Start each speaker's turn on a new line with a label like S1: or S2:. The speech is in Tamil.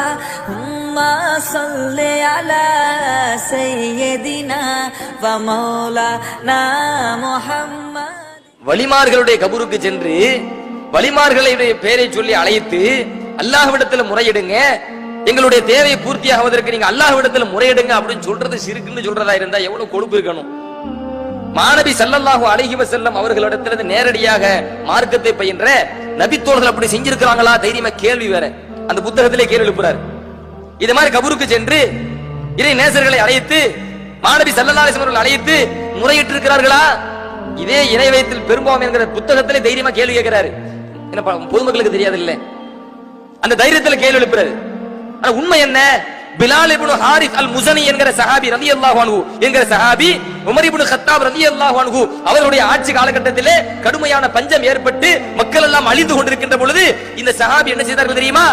S1: اللهم صل على سيدنا ومولانا محمد
S2: வலிமார்களுடைய கபூருக்கு சென்று வலிமார்களுடைய பெயரை சொல்லி அழைத்து அல்லாஹ்விடத்தில் முறையிடுங்க. எங்களுடைய தேவை பூர்த்தி ஆவதற்கு நீங்க அல்லாஹ்விடத்தில் முறையிடுங்க அப்படின்னு சொல்றது சிறுக்குன்னு சொல்றதா இருந்தா எவ்வளவு கொழுப்பு இருக்கணும். மாணவி ஸல்லல்லாஹு அழகிவ செல்லம் அவர்களிடத்திலிருந்து நேரடியாக மார்க்கத்தை பயின்ற நபித்தோழர்கள் அப்படி செஞ்சிருக்கிறாங்களா? தைரியமா கேள்வி வேற. அந்த புத்தகத்திலே கேள்வி எழுப்புறாரு. இது மாதிரி கபூருக்கு சென்று இறை நேசர்களை அழைத்து மாணவி ஸல்லல்லாஹு அவர்கள் அழைத்து முறையிட்டு இருக்கிறார்களா இதே இணை வயத்தில் பெரும்பாவம் என்கிற புத்தகத்திலே தைரியமா கேள்வி கேட்கிறாரு. என்ன பொதுமக்களுக்கு தெரியாது இல்ல அந்த தைரியத்துல கேள்வி எழுப்புறாரு. ஆனா உண்மை என்ன? பிலால் இப்னு ஹாரிஸ் அல் முசனி என்கிற சஹாபி ரலியல்லாஹு அன்ஹு என்கிற சஹாபி உமர் இப்னு கத்தாப் ரலியல்லாஹு அன்ஹு அவர்களுடைய ஆட்சி காலகட்டத்திலே கடுமையான பஞ்சம் ஏற்பட்டு மக்கள் எல்லாம் அழிந்து கொண்டிருக்கின்ற பொழுது இந்த சஹாபி என்ன செய்தார்கள் தெரியுமா?